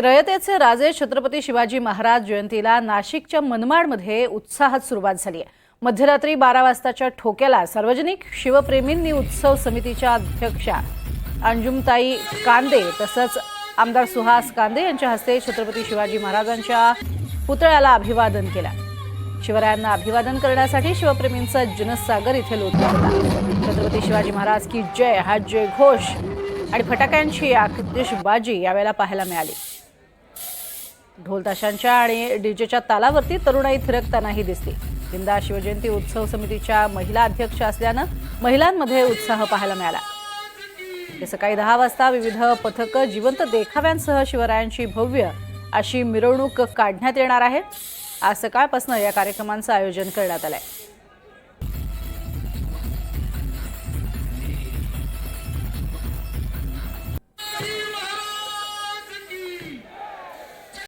रयतेचे राजे छत्रपती शिवाजी महाराज जयंतीला नाशिकच्या मनमाडमध्ये उत्साहात सुरुवात झाली आहे. मध्यरात्री बारा वाजताच्या ठोक्याला सार्वजनिक शिवप्रेमींनी उत्सव समितीच्या अध्यक्षा अंजुमताई कांदे तसंच आमदार सुहास कांदे यांच्या हस्ते छत्रपती शिवाजी महाराजांच्या पुतळ्याला अभिवादन केलं. शिवरायांना अभिवादन करण्यासाठी शिवप्रेमींचा जनसागर इथे लोटला होता. छत्रपती शिवाजी महाराज की जय हा जय घोष आणि फटाक्यांची आतिषबाजी यावेळेला पाहायला मिळाली. ढोल ताशांच्या आणि डीजेच्या तालावरती तरुणाई थिरकतानाही दिसली. यंदा शिवजयंती उत्सव समितीच्या महिला अध्यक्ष असल्यानं महिलांमध्ये उत्साह पाहायला मिळाला. सकाळी दहा वाजता विविध पथकं जिवंत देखाव्यांसह शिवरायांची भव्य अशी मिरवणूक काढण्यात येणार आहे. आज सकाळपासून या कार्यक्रमांचं आयोजन करण्यात आलं आहे